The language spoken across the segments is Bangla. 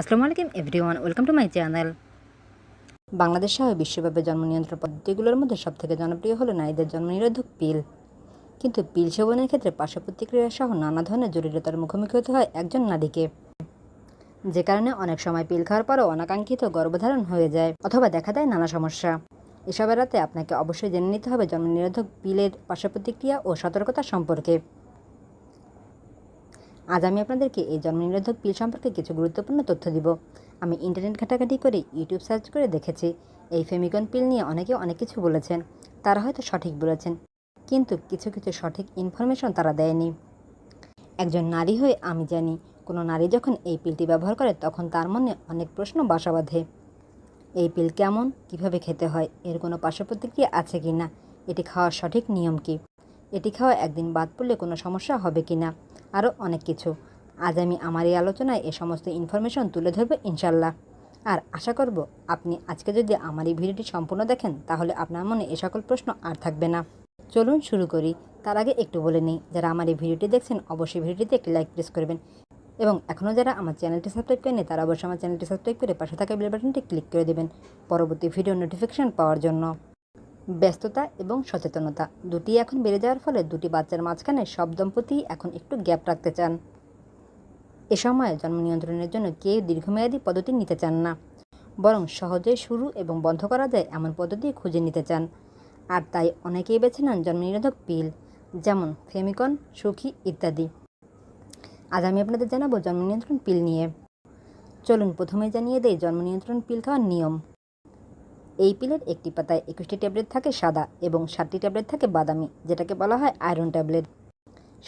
আসসালামু আলাইকুম everyone, welcome to my channel. Bangladesh সহ বিশ্বব্যাপী জন্ম নিয়ন্ত্রণ পদ্ধতিগুলোর মধ্যে সবথেকে জনপ্রিয় হলো নারীদের জন্ম নিরোধক পিল। কিন্তু পিল সেবনের ক্ষেত্রে পার্শ্ব প্রতিক্রিয়া সহ নানা ধরনের জটিলতার মুখোমুখি হতে হয় একজন নারীকে। যে কারণে অনেক সময় পিল খাওয়ার পরও অনাকাঙ্ক্ষিত গর্ভধারণ হয়ে যায় অথবা দেখা দেয় নানা সমস্যা। এসব এড়াতে আপনাকে অবশ্যই জেনে নিতে হবে জন্ম নিরোধক পিলের পার্শ্ব প্রতিক্রিয়া ও সতর্কতা সম্পর্কে। আজ আমি আপনাদেরকে এই জন্ম নিরোধক পিল সম্পর্কে কিছু গুরুত্বপূর্ণ তথ্য দিব। আমি ইন্টারনেট ঘাটাঘাটি করে ইউটিউব সার্চ করে দেখেছি। এই ফেমিকন পিল নিয়ে অনেকে অনেক কিছু বলেছেন। তারা হয়তো সঠিক বলেছেন। কিন্তু কিছু কিছু সঠিক ইনফরমেশন তারা দেয়নি। একজন নারী হয়ে আমি জানি, কোনো নারী যখন এই পিলটি ব্যবহার করে তখন তার মনে অনেক প্রশ্ন বাসা বাঁধে। এই পিল কেমন? কীভাবে খেতে হয়? এর কোনো পার্শ্ব প্রতিক্রিয়া আছে কি না এটি খাওয়ার সঠিক নিয়ম কি? এটি খাওয়া একদিন বাদ পড়লে কোনো সমস্যা হবে কি না আরও অনেক কিছু। আজ আমি আমার এই আলোচনায় এ সমস্ত ইনফরমেশন তুলে ধরবো ইনশাল্লাহ। আর আশা করব আপনি আজকে যদি আমার এই ভিডিওটি সম্পূর্ণ দেখেন, তাহলে আপনার মনে এ সকল প্রশ্ন আর থাকবে না। চলুন শুরু করি। তার আগে একটু বলে নিই, যারা আমার এই ভিডিওটি দেখছেন, অবশ্যই ভিডিওটিতে একটি লাইক প্রেস করবেন। এবং এখনও যারা আমার চ্যানেলটি সাবস্ক্রাইব করেনি তারা অবশ্যই আমার চ্যানেলটি সাবস্ক্রাইব করে পাশে থাকা বেল বাটনটি ক্লিক করে দেবেন পরবর্তী ভিডিও নোটিফিকেশন পাওয়ার জন্য। ব্যস্ততা এবং সচেতনতা। দুটি এখন বেড়ে যাওয়ার ফলে দুটি বাচ্চার মাঝখানে সব দম্পতি এখন একটু গ্যাপ রাখতে চান। এ সময় জন্ম নিয়ন্ত্রণের জন্য কেউ দীর্ঘমেয়াদী পদ্ধতি নিতে চান না। বরং সহজে শুরু এবং বন্ধ করা যায় এমন পদ্ধতি খুঁজে নিতে চান। আর তাই অনেকেই বেছে নেন জন্ম নিরোধক পিল, যেমন ফেমিকন, সুখী ইত্যাদি। আজ আমি আপনাদের জানাব জন্ম নিয়ন্ত্রণ পিল নিয়ে। চলুন প্রথমে জানিয়ে দেই জন্ম নিয়ন্ত্রণ পিল খাওয়ার নিয়ম। এই পিলের একটি পাতায় একুশটি ট্যাবলেট থাকে সাদা এবং সাতটি ট্যাবলেট থাকে বাদামি, যেটাকে বলা হয় আয়রন ট্যাবলেট।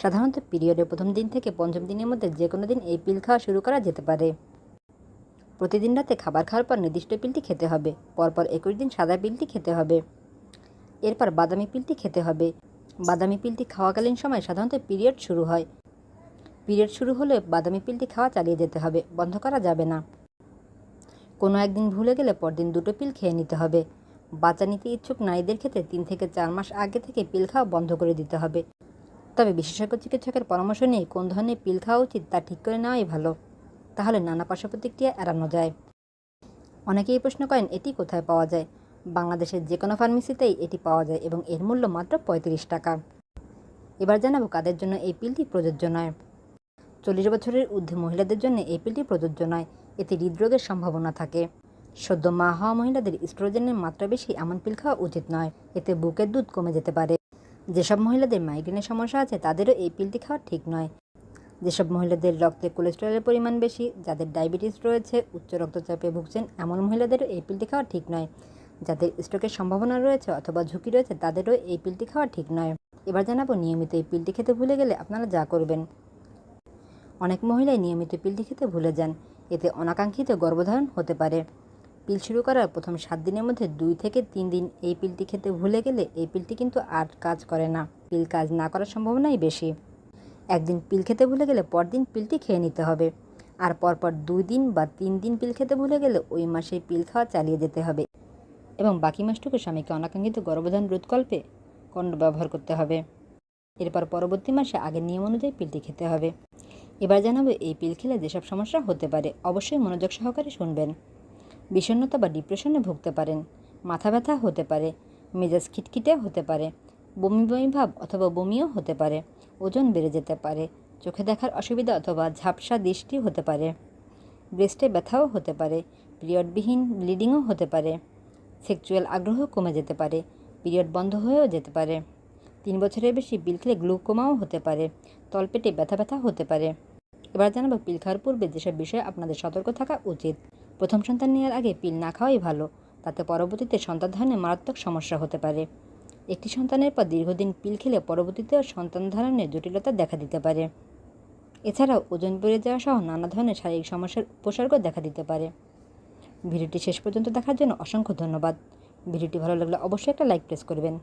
সাধারণত পিরিয়ডের প্রথম দিন থেকে পঞ্চম দিনের মধ্যে যে কোনো দিন এই পিল খাওয়া শুরু করা যেতে পারে। প্রতিদিন রাতে খাবার খাওয়ার পর নির্দিষ্ট পিলটি খেতে হবে, পরপর একুশ দিন সাদা পিলটি খেতে হবে। এরপর বাদামি পিলটি খেতে হবে। বাদামি পিলটি খাওয়াকালীন সময় সাধারণত পিরিয়ড শুরু হয়। পিরিয়ড শুরু হলে বাদামি পিলটি খাওয়া চালিয়ে যেতে হবে, বন্ধ করা যাবে না। কোনো একদিন ভুলে গেলে পরদিন দুটো পিল খেয়ে নিতে হবে। বাচ্চা নিতে ইচ্ছুক নারীদের ক্ষেত্রে তিন থেকে চার মাস আগে থেকে পিল খাওয়া বন্ধ করে দিতে হবে। তবে বিশেষজ্ঞ চিকিৎসকের পরামর্শ নিয়ে কোন ধরনের পিল খাওয়া উচিত তা ঠিক করে নেওয়াই ভালো। তাহলে নানা পার্শ্ব প্রতিক্রিয়া এড়ানো যায়। অনেকেই প্রশ্ন করেন, এটি কোথায় পাওয়া যায়? বাংলাদেশের যে কোনো ফার্মেসিতেই এটি পাওয়া যায় এবং এর মূল্য মাত্র পঁয়ত্রিশ টাকা। এবার জানাব কাদের জন্য এই পিলটি প্রযোজ্য নয়। চল্লিশ বছরের ঊর্ধ্বে মহিলাদের জন্য এই পিলটি প্রযোজ্য নয়। এতে হৃদরোগের সম্ভাবনা থাকে। সদ্য মা হওয়া মহিলাদের স্ট্রোজেনের মাত্রা বেশি এমন পিল খাওয়া উচিত নয়, এতে বুকের দুধ কমে যেতে পারে। যেসব মহিলাদের মাইগ্রেনের সমস্যা আছে, তাদেরও এই পিলটি খাওয়া ঠিক নয়। যেসব মহিলাদের রক্তে কোলেস্টেরলের পরিমাণ বেশি, যাদের ডায়াবেটিস রয়েছে, উচ্চ রক্তচাপে ভুগছেন, এমন মহিলাদেরও এই পিলটি খাওয়া ঠিক নয়। যাদের স্ট্রোকের সম্ভাবনা রয়েছে অথবা ঝুঁকি রয়েছে, তাদেরও এই পিলটি খাওয়া ঠিক নয়। এবার জানাব নিয়মিত এই পিলটি খেতে ভুলে গেলে আপনারা যা করবেন। অনেক মহিলাই নিয়মিত পিলটি খেতে ভুলে যান। এতে অনাকাঙ্ক্ষিত গর্ভধারণ হতে পারে। পিল শুরু করার প্রথম সাত দিনের মধ্যে দুই থেকে তিন দিন এই পিলটি খেতে ভুলে গেলে এই পিলটি কিন্তু আর কাজ করে না। পিল কাজ না করার সম্ভাবনাই বেশি। একদিন পিল খেতে ভুলে গেলে পরদিন পিলটি খেয়ে নিতে হবে। আর পরপর দুই দিন বা তিন দিন পিল খেতে ভুলে গেলে ওই মাসে পিল খাওয়া চালিয়ে যেতে হবে। এবং বাকি মাসটুকু স্বামীকে অনাকাঙ্ক্ষিত গর্ভধারণ রোধকল্পে কণ্ড ব্যবহার করতে হবে। এরপর পরবর্তী মাসে আগের নিয়ম অনুযায়ী পিলটি খেতে হবে। এবার জানাব এই পিল খেলে যেসব সমস্যা হতে পারে, অবশ্যই মনোযোগ সহকারে শুনবেন। বিষণ্ণতা বা ডিপ্রেশনে ভুগতে পারেন, মাথা ব্যথা হতে পারে, মেজাজ খিটখিটে হতে পারে, বমি বমি ভাব অথবা বমিও হতে পারে, ওজন বেড়ে যেতে পারে, চোখে দেখার অসুবিধা অথবা ঝাপসা দৃষ্টি হতে পারে, ব্রেস্টে ব্যথাও হতে পারে, পিরিয়ডবিহীন ব্লিডিংও হতে পারে, সেক্সুয়াল আগ্রহ কমে যেতে পারে, পিরিয়ড বন্ধ হয়েও যেতে পারে। তিন বছরের বেশি পিল খেলে গ্লুকোমাও হতে পারে, তলপেটে ব্যথা ব্যথা হতে পারে। এবার জানাব পিল খাওয়ার পূর্বে যেসব বিষয়ে আপনাদের সতর্ক থাকা উচিত। প্রথম সন্তান নেওয়ার আগে পিল না খাওয়াই ভালো, তাতে পরবর্তীতে সন্তান ধারণে মারাত্মক সমস্যা হতে পারে। একটি সন্তানের পর দীর্ঘদিন পিল খেলে পরবর্তীতেও সন্তান ধারণের জটিলতা দেখা দিতে পারে। এছাড়াও ওজন বেড়ে যাওয়া সহ নানা ধরনের শারীরিক সমস্যার উপসর্গ দেখা দিতে পারে। ভিডিওটি শেষ পর্যন্ত দেখার জন্য অসংখ্য ধন্যবাদ। ভিডিওটি ভালো লাগলে অবশ্যই একটা লাইক প্রেস করবেন।